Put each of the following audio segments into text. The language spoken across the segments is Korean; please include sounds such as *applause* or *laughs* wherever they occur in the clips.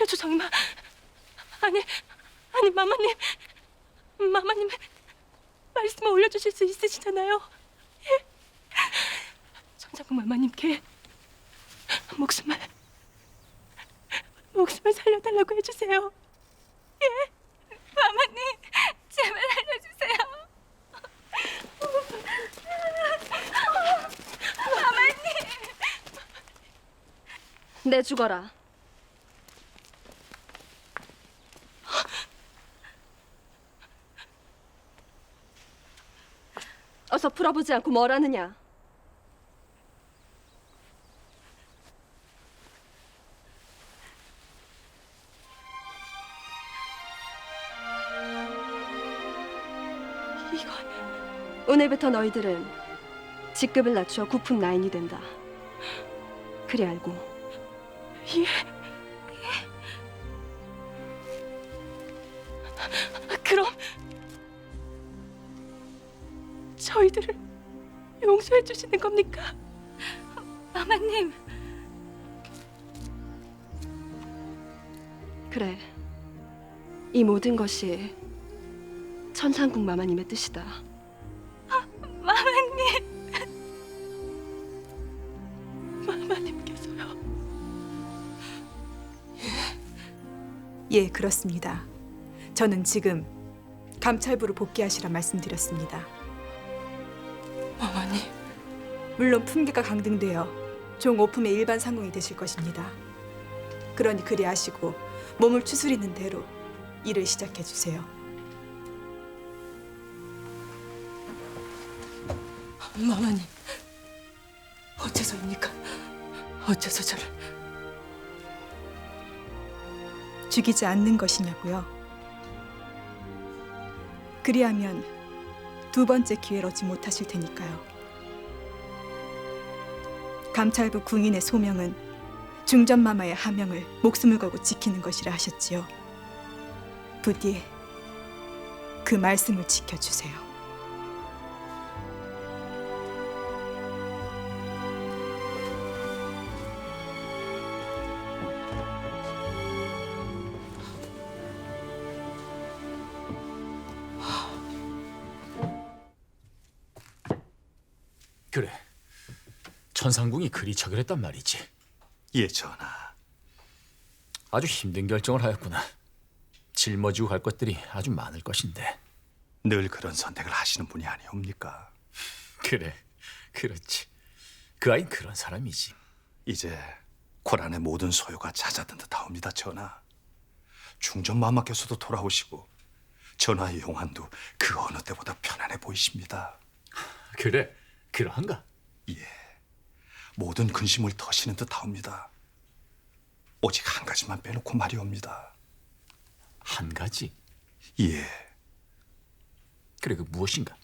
살려줘 정말. 아니 아니 마마님 마마님 말씀을 올려주실 수 있으시잖아요. 예? 천자국 마마님께 목숨을 목숨을 살려달라고 해주세요. 예? 마마님 제발 살려주세요. 내 죽어라. 어서 풀어보지 않고 뭘 하느냐? 이건 오늘부터 너희들은 직급을 낮춰 구품 나인이 된다. 그래 알고. 예. 그럼 저희들을 용서해 주시는 겁니까? 마마님. 그래. 이 모든 것이 천상국 마마님의 뜻이다. 마마님. 마마님께서요. 예, 그렇습니다. 저는 지금 감찰부로 복귀하시라 말씀드렸습니다. 마마님. 물론 품계가 강등되어 종 오품의 일반 상공이 되실 것입니다. 그러니 그리하시고 몸을 추스리는 대로 일을 시작해 주세요. 마마님. 어째서입니까? 어째서 저를 죽이지 않는 것이냐고요. 그리하면 두 번째 기회를 얻지 못하실 테니까요. 감찰부 궁인의 소명은 중전마마의 하명을 목숨을 걸고 지키는 것이라 하셨지요. 부디 그 말씀을 지켜주세요. 천상궁이 그리 처결했단 말이지. 예, 전하. 아주 힘든 결정을 하였구나. 짊어지고 갈 것들이 아주 많을 것인데. 늘 그런 선택을 하시는 분이 아니옵니까? 그래, 그렇지. 그 아이는 그런 사람이지. 이제 고란의 모든 소요가 잦아든 듯하옵니다, 전하. 중전 마마께서도 돌아오시고 전하의 용안도 그 어느 때보다 편안해 보이십니다. 그래, 그러한가? 모든 근심을 더시는 듯하옵니다. 오직 한 가지만 빼놓고 말이옵니다. 한 가지. 예, 그래, 그 무엇인가?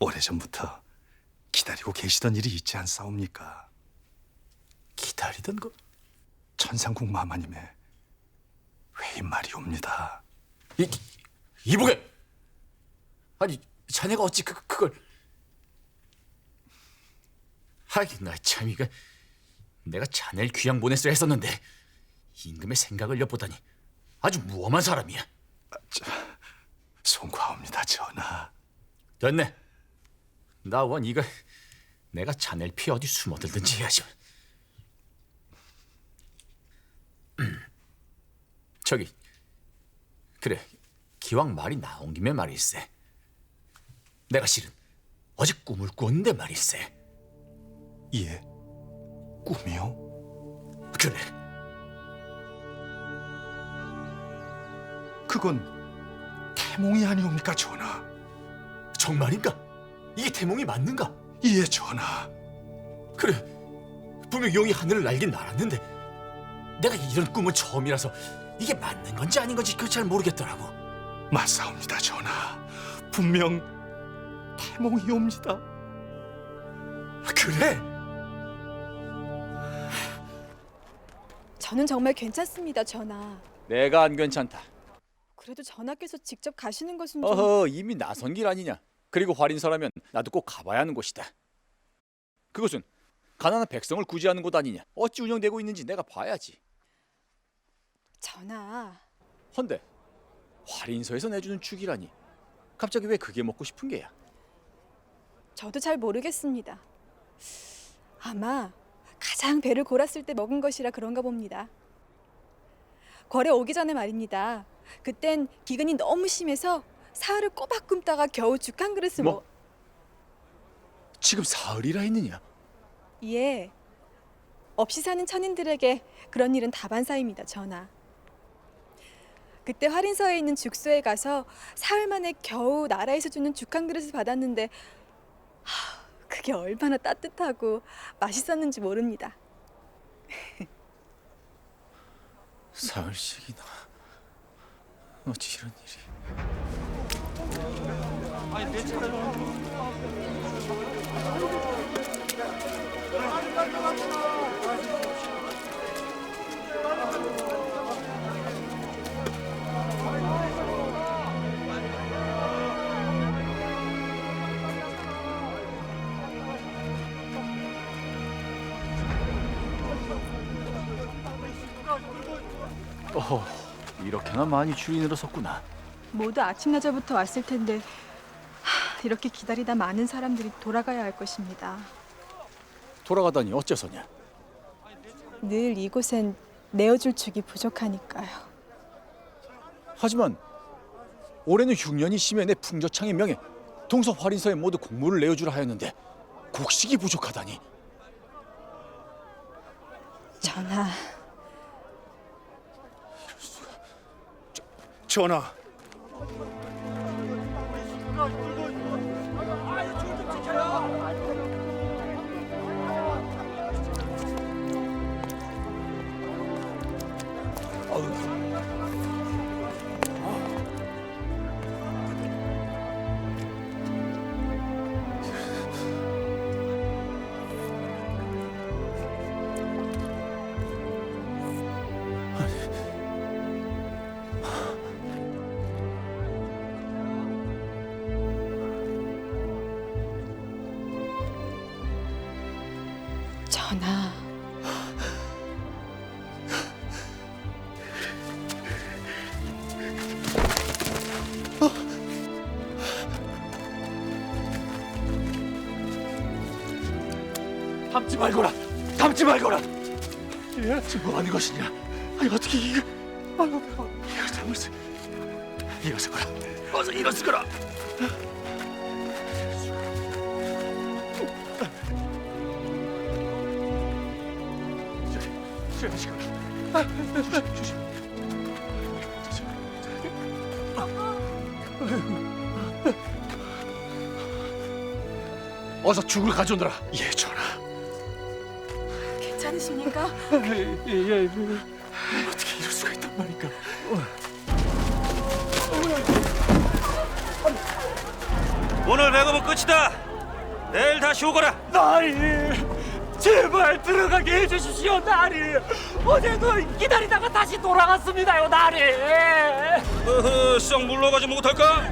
오래전부터 기다리고 계시던 일이 있지 않사옵니까? 기다리던 거. 천상국 마마님의 회인 말이옵니다. 이 이보게. 아니, 자네가 어찌 그 그걸? 하긴 나참 이거 내가 자네를 귀양 보냈어야 했었는데 임금의 생각을 엿보다니 아주 무엄한 사람이야. 송구하옵니다, 전하. 됐네. 나원 이거 내가 자네를 피해 어디 숨어들든지 해야지. 음. *clears throat* 저기 그래 기왕 말이 나온 김에 말일세. 내가 실은 어제 꿈을 꿨는데 말일세. 예, 꿈이요? 그래 그건 태몽이 아니옵니까, 전하? 정말인가? 이게 태몽이 맞는가? 예, 전하. 그래 분명 용이 하늘을 날긴 날았는데 내가 이런 꿈은 처음이라서 이게 맞는 건지 아닌 건지 그 잘 모르겠더라고. 맞사옵니다, 전하. 분명 태몽이옵니다. 그래? 저는 정말 괜찮습니다, 전하. 내가 안 괜찮다. 그래도 전하께서 직접 가시는 것은 좀... 어허 이미 나선 길 아니냐. 그리고 활인서라면 나도 꼭 가봐야 하는 곳이다. 그것은 가난한 백성을 구제하는 곳 아니냐. 어찌 운영되고 있는지 내가 봐야지. 전하, 헌데 활인서에서 내주는 죽이라니 갑자기 왜 그게 먹고 싶은 게야? 저도 잘 모르겠습니다. 아마 가장 배를 골았을 때 먹은 것이라 그런가 봅니다. 거래 오기 전에 말입니다. 그땐 기근이 너무 심해서 사흘을 꼬박 굶다가 겨우 죽 한 그릇을 뭐? 먹... 지금 사흘이라 했느냐? 예. 없이 사는 천인들에게 그런 일은 다반사입니다, 전하. 그때 활인서에 있는 죽소에 가서 사흘 만에 겨우 나라에서 주는 죽 한 그릇을 받았는데 하, 그게 얼마나 따뜻하고 맛있었는지 모릅니다. *laughs* 사흘씩이나 어찌 이런 일이? 어, 이렇게나 많이 줄이 늘어섰구나. 모두 아침나절부터 왔을 텐데 하, 이렇게 기다리다 많은 사람들이 돌아가야 할 것입니다. 돌아가다니 어째서냐? 늘 이곳엔 내어줄 죽이 부족하니까요. 하지만 올해는 흉년이 심해 내 풍저창의 명에 동서 활인서에 모두 곡물을 내어주라 하였는데 곡식이 부족하다니 전하, 전하, 전하. 담지 말거라. 담지 말거라. 예, 지금 뭐 하는 것이냐? 아니 어떻게 이거? 아유, 이거 잘못을. 일어서 거라. 어서 일어서 거라. 조심, 조심, 조심. 어서 죽을 가져오너라. 예, 전하. 괜찮으십니까? 예, 어떻게 이럴 수가 있단 말인가? 오늘 배급은 끝이다. 내일 다시 오거라. 나리 제발 들어가게 해주십시오 나리 어제도 기다리다가 다시 돌아갔습니다요 나리 허허, 썩 물러가지 못할까?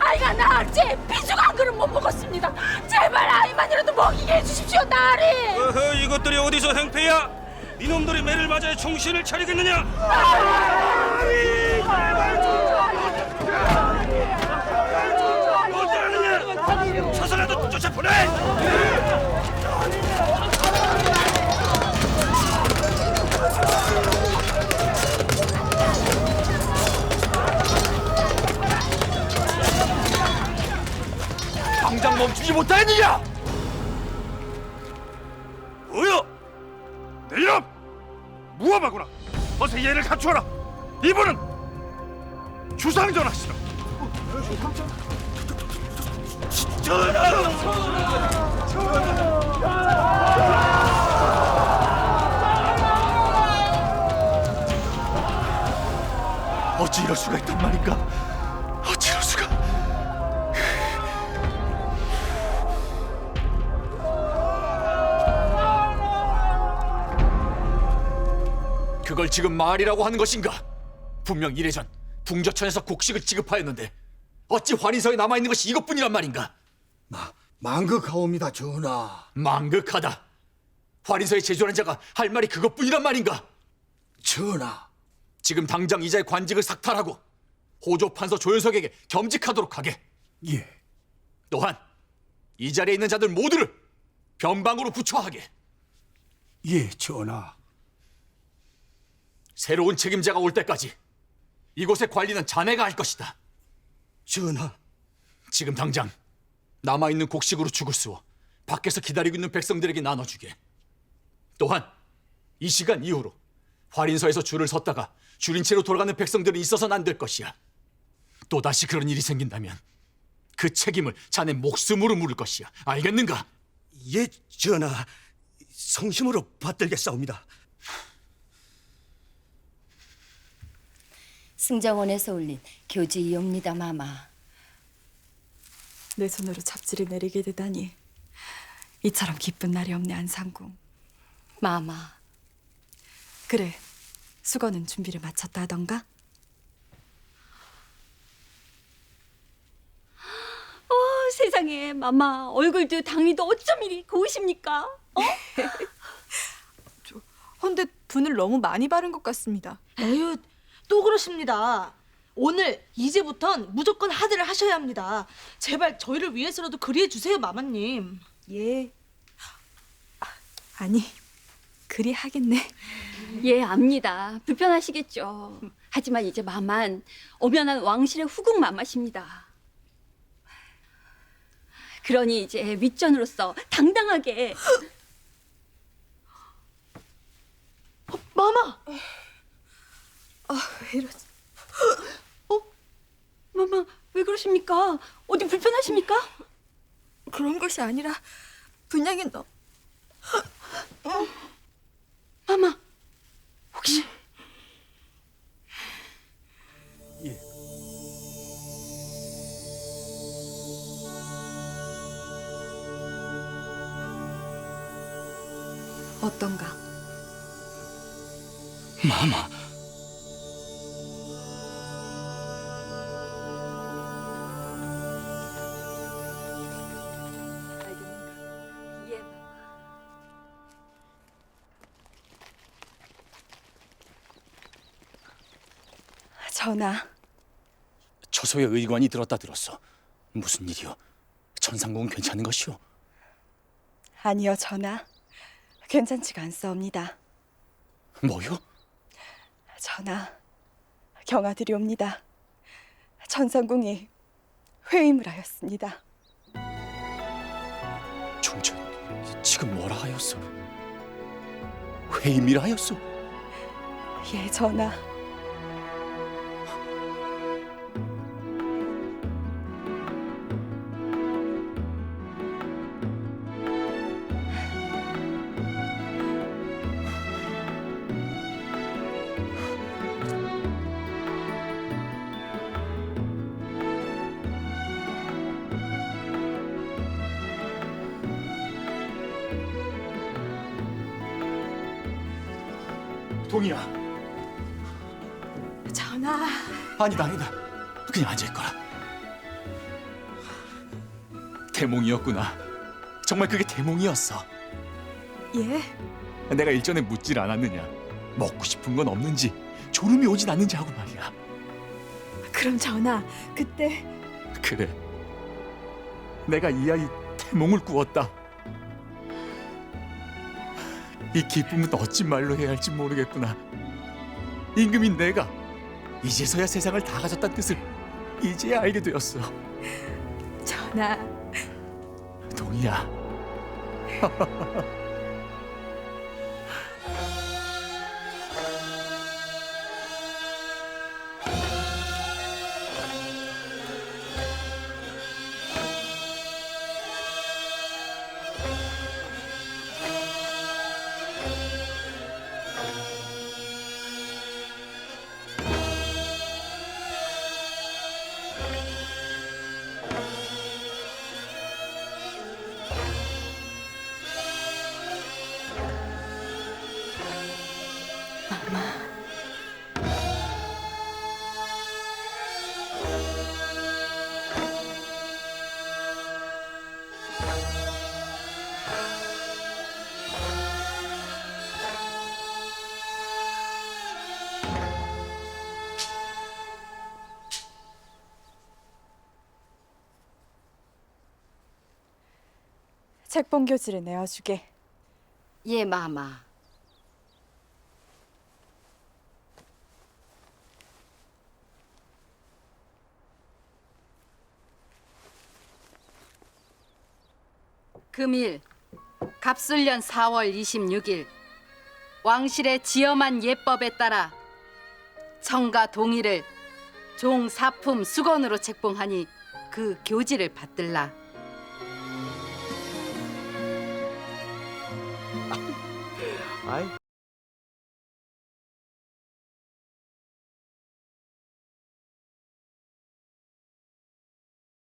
아이가 나제 비죽 한 그릇 못 먹었습니다 제발 아이만이라도 먹이게 해주십시오 나리 허허, 이것들이 어디서 행패야? 이놈들이 매를 맞아야 정신을 차리겠느냐? 어쩌느냐? 서서라도 쫓아보내! 멈추지 못하였느냐? 뭐야? 내 이름 무엄하구나. 어서 얘를 갖추어라. 이분은 주상전하시라. 어찌 이럴 수가 있단 말인가? 그걸 지금 말이라고 하는 것인가? 분명 이래전 풍저천에서 곡식을 지급하였는데 어찌 환인서에 남아 있는 것이 이것뿐이란 말인가? 망극하옵니다, 전하. 망극하다. 환인서에 제조하는 자가 할 말이 그것뿐이란 말인가? 전하, 지금 당장 이자의 관직을 삭탈하고 호조 판서 조윤석에게 겸직하도록 하게. 예, 또한 이 자리에 있는 자들 모두를 변방으로 부처하게. 예, 전하. 새로운 책임자가 올 때까지 이곳의 관리는 자네가 할 것이다. 전하, 지금 당장 남아 있는 곡식으로 죽을 수어 밖에서 기다리고 있는 백성들에게 나눠주게. 또한 이 시간 이후로 활인서에서 줄을 섰다가 줄인 채로 돌아가는 백성들은 있어서는 안 될 것이야. 또 다시 그런 일이 생긴다면 그 책임을 자네 목숨으로 물을 것이야. 알겠는가? 예, 전하. 성심으로 받들겠사옵니다. 승정원에서 올린 교지이옵니다, 마마. 내 손으로 잡지를 내리게 되다니 이처럼 기쁜 날이 없네 안상궁. 마마, 그래, 수건은 준비를 마쳤다 하던가? 어, 세상에, 마마 얼굴도 당위도 어쩜 이리 고우십니까? 어? *laughs* 헌데 분을 너무 많이 바른 것 같습니다. 에휴, 또 그러십니다. 오늘 이제부턴 무조건 하드를 하셔야 합니다. 제발 저희를 위해서라도 그리해 주세요, 마마님. 예. 아, 아니, 그리 하겠네. 예, 압니다. 불편하시겠죠. 하지만 이제 마만 엄연한 왕실의 후궁 마마십니다. 그러니 이제 윗전으로서 당당하게 마마! 어? 마마 왜 그러십니까? 어디 불편하십니까? 그런 것이 아니라 분양이 너 마마 혹시 어떤가? 마마. 전하, 처소에 의관이 들었다 들었어. 무슨 일이요? 천상궁은 괜찮은 것이오? 아니요 전하. 괜찮지가 않사옵니다. 뭐요? 전하, 경하드리옵니다. 천상궁이 회임을 하였습니다. 중전 지금 뭐라 하였소? 회임이라 하였소? 예, 전하. 동이야. 전하. 아니다 아니다. 그냥 앉아 있거라. 대몽이었구나. 정말 그게 대몽이었어. 예, 내가 일전에 묻질 않았느냐. 먹고 싶은 건 없는지, 졸음이 오진 않는지 하고 말이야. 그럼 전하, 그때 그래. 내가 이 아이 태몽을 꾸었다. 이 기쁨은 어찌 말로 해야 할지 모르겠구나. 임금인 내가 이제서야 세상을 다 가졌다는 뜻을 이제야 알게 되었어. 전하, 동이야. *laughs* 책봉 교지를 내어주게. 예, 마마. 금일 갑술년 4월 26일 왕실의 지엄한 예법에 따라 청가 동의를 종 사품 수건으로 책봉하니 그 교지를 받들라. 아이